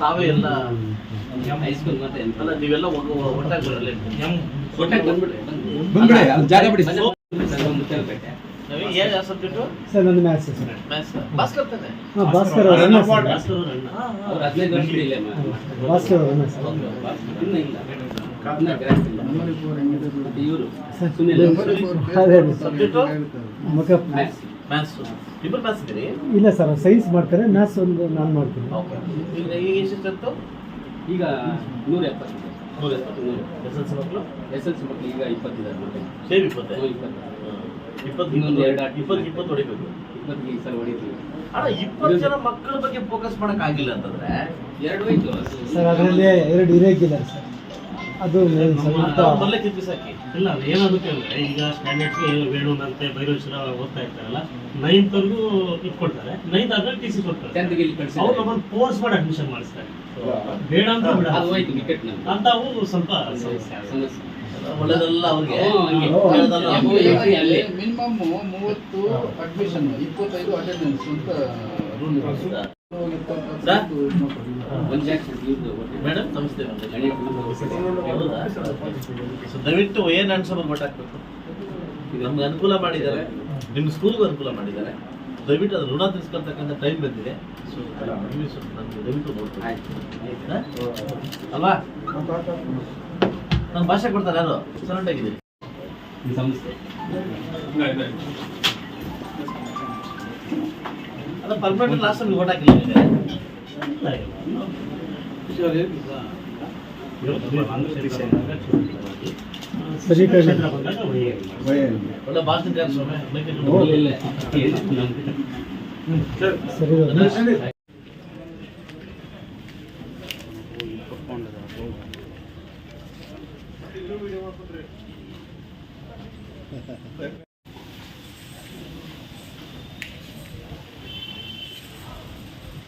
ತಾವೇ ಎಲ್ಲ ಹೈಸ್ಕೂಲ್ ಮತ್ತೆ ಅಲ್ಲ ನೀವೆಲ್ಲ ಒಟ್ಟಾಗಿ ಬರಲ್ಲ ಒಟ್ಟಾಗಿ ಬಂದ್ಬಿಡಿ ಜಾಗ ಬಿಡಿ ಸರ್ ಮ್ಯಾಥ್ಸ್ ಸರ್. ಹಾಂ ಭಾಸ್ಕರ್ ಅವ್ರು ಅಣ್ಣ ಸರ್. ಇಲ್ಲೇ. ಭಾಸ್ಕರ್ ಅವ್ರು. ಅಣ್ಣ ಸರ್. ಇಲ್ಲ ಸೈನ್ಸ್ ಮಾಡ್ತಾರೆ ಮ್ಯಾಥ್ಸ್ ಒಂದು ನಾನು ಮಾಡ್ತೀನಿ. ಓಕೆ. ಈಗ ಈಗ ಎಷ್ಟಿತ್ತು ಈಗ ನೂರ ಎಪ್ಪತ್ತು ನೂರ. ಎಸ್ ಎಲ್ ಸಿ ಮಕ್ಕಳು? ಎಸ್ ಎಲ್ ಸಿ ಮಕ್ಕಳು ಈಗ ಇಪ್ಪತ್ತಿದ್ದಾರೆ. ಸೇಮ್ ಇಪ್ಪತ್ತೆ. ಇಪ್ಪತ್ತು ಇನ್ನೊಂದು ಎರಡು ಇಪ್ಪತ್ತು ಇಪ್ಪತ್ತು ಹೊಡಿಬೇಕು. ಈ ಸಲ ಹೊಡಿತೀವಿ. ಅಣ್ಣ ಇಪ್ಪತ್ತು ಜನ ಮಕ್ಕಳ ಬಗ್ಗೆ ಫೋಕಸ್ ಮಾಡಕ್ ಆಗಿಲ್ಲ ಅಂತಂದ್ರೆ? ಎರಡು ಹೋಯ್ತು. ಸರ್ ಅದರಲ್ಲಿ ಎರಡು ಸರ್. ಅದು ಮೊದಲೇ ಇಲ್ಲ ಏನಾಗುತ್ತೆ ಅಂದ್ರೆ ಈಗ ಸ್ಟ್ಯಾಂಡರ್ಡ್ಸ್ ವೇಣುನಂತೆ ಭೈರವೇಶ್ವರ ಓದ್ತಾ ಇರ್ತಾರಲ್ಲ ನೈನ್ತ್ ವರ್ಗೂ ಇಟ್ಕೊಡ್ತಾರೆ ನೈನ್ತ್ ಆದ್ಮೇಲೆ ಟಿ ಸಿ ಕೊಡ್ತಾರೆ ಅವ್ರು ಒಂದು ಕೋರ್ಸ್ ಫೋರ್ಸ್ ಮಾಡಿ ಅಡ್ಮಿಷನ್ ಮಾಡಿಸ್ತಾರೆ. ಬೇಡ ಅಂತ ಬಿಡ. ಅದು ಹೋಯ್ತು ವಿಕೆಟ್ ನಮ್ದು. ಅಂತಾವು ಸ್ವಲ್ಪ ಸಮಸ್ಯೆ. ಒಳ್ಳೇದಲ್ಲ ಅವ್ರಿಗೆ. ಮಿನಿಮಮ್ ಮೂವತ್ತು ಅಡ್ಮಿಷನ್ ಇಪ್ಪತ್ತೈದು ಅಟೆಂಡೆನ್ಸ್ ಅಂತ ರೂಲ್. ಮೇಡಮ್ ನಮಸ್ತೆ ಸೊ ದಯವಿಟ್ಟು ಏನ್ ಅನ್ಸೋದು ಮಟ್ಟ ಹಾಕ್ಬೇಕು ನಮ್ಗೆ ಅನುಕೂಲ ಮಾಡಿದ್ದಾರೆ. ನಿಮ್ಮ ಸ್ಕೂಲ್ಗೂ ಅನುಕೂಲ ಮಾಡಿದ್ದಾರೆ. ದಯವಿಟ್ಟು ಅದು ಋಣ ತಿಳಿಸ್ಕೊಳ್ತಕ್ಕಂಥ ಟೈಮ್ ಬಂದಿದೆ. ಸೊ ನಮ್ಗೆ ದಯವಿಟ್ಟು ನೋಡ್ತೀವಿ? ಅಲ್ವಾ? ನನ್ನ ಭಾಷೆ ಕೊಡ್ತಾರೆ ಯಾರು ಸರೆಂಟ್ ಆಗಿದ್ದೀರಿ ಈ ಸಂಸ್ಥೆ ಅಲ್ಲ ಪರ್ಮನೆಂಟ್ ಲಾಸ್ಟ್ ಟೈಮ್ ಓಟ್ ಹಾಕಿಲ್ಲ ನಿಮಗೆ ಸರಿ ಕಣೆ. ಕ್ಷೇತ್ರ ಬಂದಾಗ ಒಳ್ಳೆಯ ಒಳ್ಳೆ ಭಾಷಣ ಸ್ವಾಮಿ ಮೈಕೈ ಇಲ್ಲ, ನೋಡಿ.